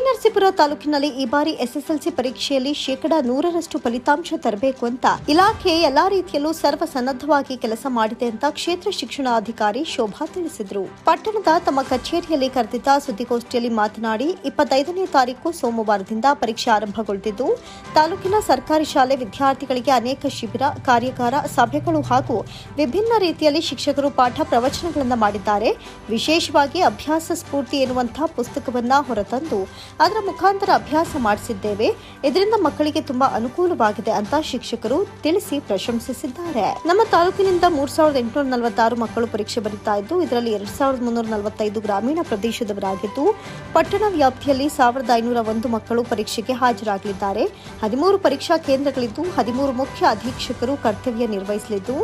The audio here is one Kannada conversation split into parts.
ಹೊಳೆನರಸೀಪುರ ತಾಲೂಕಿನಲ್ಲಿ ಈ ಬಾರಿ ಎಸ್ಎಸ್ಎಲ್ಸಿ ಪರೀಕ್ಷೆಯಲ್ಲಿ ಶೇಕಡಾ ನೂರರಷ್ಟು ಫಲಿತಾಂಶ ತರಬೇಕು ಅಂತ ಇಲಾಖೆ ಎಲ್ಲಾ ರೀತಿಯಲ್ಲೂ ಸರ್ವ ಸನ್ನದ್ಧವಾಗಿ ಕೆಲಸ ಮಾಡಿದೆ ಅಂತ ಕ್ಷೇತ್ರ ಶಿಕ್ಷಣಾಧಿಕಾರಿ ಶೋಭಾ ತಿಳಿಸಿದರು. ಪಟ್ಟಣದ ತಮ್ಮ ಕಚೇರಿಯಲ್ಲಿ ಕರೆದಿದ್ದ ಸುದ್ದಿಗೋಷ್ಠಿಯಲ್ಲಿ ಮಾತನಾಡಿ, ಇಪ್ಪತ್ತೈದನೇ ತಾರೀಕು ಸೋಮವಾರದಿಂದ ಪರೀಕ್ಷೆ ಆರಂಭಗೊಳ್ಳುತ್ತಿದ್ದು, ತಾಲೂಕಿನ ಸರ್ಕಾರಿ ಶಾಲೆ ವಿದ್ಯಾರ್ಥಿಗಳಿಗೆ ಅನೇಕ ಶಿಬಿರ, ಕಾರ್ಯಾಗಾರ, ಸಭೆಗಳು ಹಾಗೂ ವಿಭಿನ್ನ ರೀತಿಯಲ್ಲಿ ಶಿಕ್ಷಕರು ಪಾಠ ಪ್ರವಚನಗಳನ್ನು ಮಾಡಿದ್ದಾರೆ. ವಿಶೇಷವಾಗಿ ಅಭ್ಯಾಸ ಸ್ಫೂರ್ತಿ ಎನ್ನುವಂತಹ ಪುಸ್ತಕವನ್ನು ಹೊರತಂದು ಅದರ ಮುಖಾಂತರ ಅಭ್ಯಾಸ ಮಾಡಿಸಿದ್ದೇವೆ. ಇದರಿಂದ ಮಕ್ಕಳಿಗೆ ತುಂಬಾ ಅನುಕೂಲವಾಗಿದೆ ಅಂತ ಶಿಕ್ಷಕರು ತಿಳಿಸಿ ಪ್ರಶಂಸಿಸಿದ್ದಾರೆ. ನಮ್ಮ ತಾಲೂಕಿನಿಂದ ಮೂರ್ ಸಾವಿರದ ಎಂಟುನೂರ ನಲವತ್ತಾರು ಮಕ್ಕಳು ಪರೀಕ್ಷೆ ಬರೀತಾ ಇದ್ದು, ಇದರಲ್ಲಿ ಎರಡ್ ಸಾವಿರದ ಮುನ್ನೂರ ನಲವತ್ತೈದು ಗ್ರಾಮೀಣ ಪ್ರದೇಶದವರಾಗಿದ್ದು, ಪಟ್ಟಣ ವ್ಯಾಪ್ತಿಯಲ್ಲಿ ಸಾವಿರದ ಐನೂರ ಒಂದು ಮಕ್ಕಳು ಪರೀಕ್ಷೆಗೆ ಹಾಜರಾಗಲಿದ್ದಾರೆ. ಹದಿಮೂರು ಪರೀಕ್ಷಾ ಕೇಂದ್ರಗಳಿದ್ದು, ಹದಿಮೂರು ಮುಖ್ಯ ಅಧೀಕ್ಷಕರು ಕರ್ತವ್ಯ ನಿರ್ವಹಿಸಲಿದ್ದು,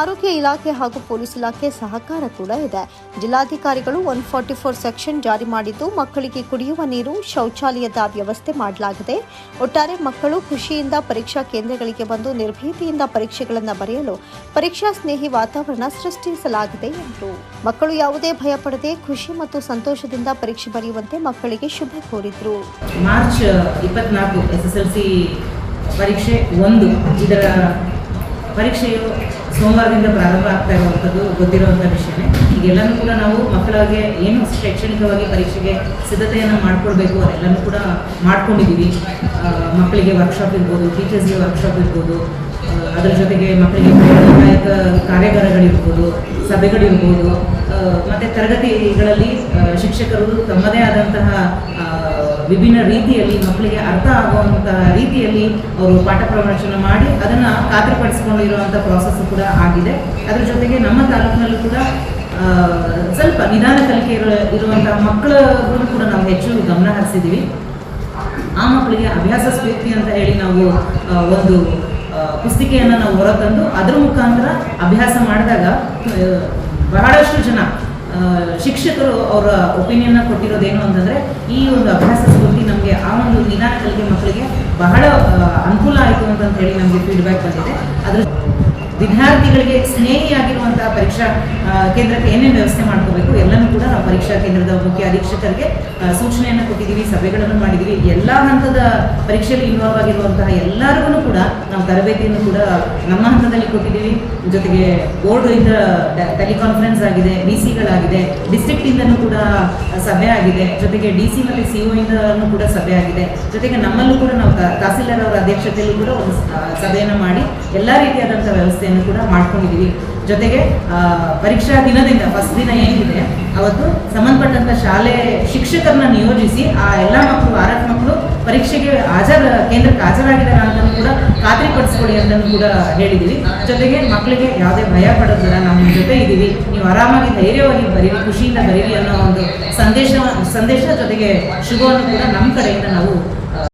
ಆರೋಗ್ಯ ಇಲಾಖೆ ಹಾಗೂ ಪೊಲೀಸ್ ಇಲಾಖೆ ಸಹಕಾರ ಕೂಡ ಇದೆ. ಜಿಲ್ಲಾಧಿಕಾರಿಗಳು ಒನ್ ಫಾರ್ಟಿ ಫೋರ್ ಸೆಕ್ಷನ್ ಜಾರಿ ಮಾಡಿದ್ದು, ಮಕ್ಕಳಿಗೆ ಕುಡಿಯುವ ನೀರು ಶೌಚಾಲಯದ ವ್ಯವಸ್ಥೆ ಮಾಡಲಾಗಿದೆ. ಒಟ್ಟಾರೆ ಮಕ್ಕಳು ಖುಷಿಯಿಂದ ಪರೀಕ್ಷಾ ಕೇಂದ್ರಗಳಿಗೆ ಬಂದು ನಿರ್ಭೀತಿಯಿಂದ ಪರೀಕ್ಷೆಗಳನ್ನು ಬರೆಯಲು ಪರೀಕ್ಷಾ ಸ್ನೇಹಿ ವಾತಾವರಣ ಸೃಷ್ಟಿಸಲಾಗಿದೆ ಎಂದರು. ಮಕ್ಕಳು ಯಾವುದೇ ಭಯ ಪಡದೆ ಖುಷಿ ಮತ್ತು ಸಂತೋಷದಿಂದ ಪರೀಕ್ಷೆ ಬರೆಯುವಂತೆ ಮಕ್ಕಳಿಗೆ ಶುಭ ಕೋರಿದ್ರು. ಮಾರ್ಚ್ ಇಪ್ಪತ್ನಾಲ್ಕು ಸಿ ಪರೀಕ್ಷೆ ಒಂದು ಇದರ ಪರೀಕ್ಷೆಯು ಸೋಮವಾರದಿಂದ ಪ್ರಾರಂಭ ಆಗ್ತಾ ಇರುವಂಥದ್ದು ಗೊತ್ತಿರುವಂಥ ವಿಷಯನೇ. ಈಗೆಲ್ಲನೂ ಕೂಡ ನಾವು ಮಕ್ಕಳಿಗೆ ಏನು ಶೈಕ್ಷಣಿಕವಾಗಿ ಪರೀಕ್ಷೆಗೆ ಸಿದ್ಧತೆಯನ್ನು ಮಾಡ್ಕೊಳ್ಬೇಕು ಅದೆಲ್ಲನೂ ಕೂಡ ಮಾಡ್ಕೊಂಡಿದ್ದೀವಿ. ಮಕ್ಕಳಿಗೆ ವರ್ಕ್ಶಾಪ್ ಇರ್ಬೋದು ಟೀಚರ್ಸ್ಗೆ ವರ್ಕ್ಶಾಪ್ ಇರ್ಬೋದು ಅದರ ಜೊತೆಗೆ ಮಕ್ಕಳಿಗೆ ಪ್ರೇರಣಾದಾಯಕ ಕಾರ್ಯಾಗಾರಗಳಿರ್ಬೋದು, ಸಭೆಗಳಿರ್ಬೋದು ಮತ್ತು ತರಗತಿಗಳಲ್ಲಿ ಶಿಕ್ಷಕರು ತಮ್ಮದೇ ಆದಂತಹ ವಿಭಿನ್ನ ರೀತಿಯಲ್ಲಿ ಮಕ್ಕಳಿಗೆ ಅರ್ಥ ಆಗುವಂತಹ ರೀತಿಯಲ್ಲಿ ಅವರು ಪಾಠ ಪ್ರವಚನ ಮಾಡಿ ಅದನ್ನ ಖಾತ್ರಿಪಡಿಸಿಕೊಂಡಿರುವಂಥ ಪ್ರಾಸೆಸ್ ಕೂಡ ಆಗಿದೆ. ಅದ್ರ ಜೊತೆಗೆ ನಮ್ಮ ತಾಲೂಕಿನಲ್ಲೂ ಕೂಡ ಸ್ವಲ್ಪ ನಿಧಾನ ಕಲಿಕೆ ಇರೋ ಇರುವಂತಹ ಮಕ್ಕಳನ್ನು ಕೂಡ ನಾವು ಹೆಚ್ಚು ಗಮನ ಹರಿಸಿದ್ದೀವಿ. ಆ ಮಕ್ಕಳಿಗೆ ಅಭ್ಯಾಸ ಸ್ಫೂರ್ತಿ ಅಂತ ಹೇಳಿ ನಾವು ಒಂದು ಪುಸ್ತಿಕೆಯನ್ನು ನಾವು ಹೊರತಂದು ಅದರ ಮುಖಾಂತರ ಅಭ್ಯಾಸ ಮಾಡಿದಾಗ ಬಹಳಷ್ಟು ಜನ ಶಿಕ್ಷಕರು ಅವರ ಒಪಿನಿಯನ್ನ ಕೊಟ್ಟಿರೋದೇನು ಅಂತಂದ್ರೆ, ಈ ಒಂದು ಅಭ್ಯಾಸ ಸ್ಫೂರ್ತಿ ನಮಗೆ ಆ ಒಂದು ಕಲಿಕೆ ಮಕ್ಕಳಿಗೆ ಬಹಳ ಅನುಕೂಲ ಆಯಿತು ಅಂತ ಹೇಳಿ ನಮಗೆ ಫೀಡ್ಬ್ಯಾಕ್ ಬಂದಿದೆ. ಅದ್ರ ವಿದ್ಯಾರ್ಥಿಗಳಿಗೆ ಸ್ನೇಹಿಯಾಗಿರುವಂತಹ ಪರೀಕ್ಷಾ ಕೇಂದ್ರಕ್ಕೆ ಏನೇನು ವ್ಯವಸ್ಥೆ ಮಾಡ್ಕೋಬೇಕು, ಎಲ್ಲನೂ ಕೂಡ ನಾವು ಪರೀಕ್ಷಾ ಕೇಂದ್ರದ ಮುಖ್ಯ ಅಧೀಕ್ಷಕರಿಗೆ ಸೂಚನೆಯನ್ನು ಕೊಟ್ಟಿದ್ದೀವಿ, ಸಭೆಗಳನ್ನು ಮಾಡಿದ್ದೀವಿ. ಎಲ್ಲ ಹಂತದ ಪರೀಕ್ಷೆಯಲ್ಲಿ ಇನ್ವಾಲ್ವ್ ಆಗಿರುವಂತಹ ಎಲ್ಲರಿಗೂ ಕೂಡ ನಾವು ತರಬೇತಿಯನ್ನು ಕೂಡ ನಮ್ಮ ಹಂತದಲ್ಲಿ ಕೊಟ್ಟಿದ್ದೀವಿ. ಜೊತೆಗೆ ಬೋರ್ಡ್ ಇಂದ ಟೆಲಿಕಾನ್ಫರೆನ್ಸ್ ಆಗಿದೆ, ಡಿ ಸಿಗಳಾಗಿದೆ ಡಿಸ್ಟ್ರಿಕ್ಟ್ ಇಂದನೂ ಕೂಡ ಸಭೆ ಆಗಿದೆ. ಜೊತೆಗೆ ಡಿ ಸಿ ಮತ್ತು ಸಿ ಇಂದನೂ ಕೂಡ ಸಭೆ ಆಗಿದೆ. ಜೊತೆಗೆ ನಮ್ಮಲ್ಲೂ ಕೂಡ ನಾವು ತಹಸೀಲ್ದಾರ್ ಅವರ ಅಧ್ಯಕ್ಷತೆಯಲ್ಲೂ ಕೂಡ ಒಂದು ಸಭೆಯನ್ನು ಮಾಡಿ ಎಲ್ಲ ರೀತಿಯಾದಂಥ ವ್ಯವಸ್ಥೆಯನ್ನು ಕೂಡ ಮಾಡ್ಕೊಂಡಿದ್ದೀವಿ ಜೊತೆಗೆ ಪರೀಕ್ಷಾ ದಿನದಿಂದ ಫಸ್ಟ್ ದಿನ ಏನಿದೆ, ಅವತ್ತು ಸಂಬಂಧಪಟ್ಟಂತ ಶಾಲೆ ಶಿಕ್ಷಕರನ್ನ ನಿಯೋಜಿಸಿ, ಆ ಎಲ್ಲ ಮಕ್ಕಳು ಆರಕ್ ಮಕ್ಕಳು ಪರೀಕ್ಷೆಗೆ ಹಾಜರ, ಕೇಂದ್ರಕ್ಕೆ ಹಾಜರಾಗಿದ್ದಾರೆ ಅಂತ ಕೂಡ ಖಾತ್ರಿಪಡಿಸ್ಕೊಳ್ಳಿ ಅಂತಲೂ ಕೂಡ ಹೇಳಿದ್ದೀವಿ ಜೊತೆಗೆ ಮಕ್ಕಳಿಗೆ ಯಾವುದೇ ಭಯ ಪಡೋದಿಲ್ಲ, ನಾವು ನಿಮ್ಮ ಜೊತೆ ಇದ್ದೀವಿ ನೀವು ಆರಾಮಾಗಿ ಧೈರ್ಯವಾಗಿ ಬರೀರಿ, ಖುಷಿಯಿಂದ ಬರೀರಿ ಅನ್ನೋ ಒಂದು ಸಂದೇಶ ಸಂದೇಶ ಜೊತೆಗೆ ಶುಭವನ್ನು ಕೂಡ ನಮ್ಮ ಕಡೆಯಿಂದ ನಾವು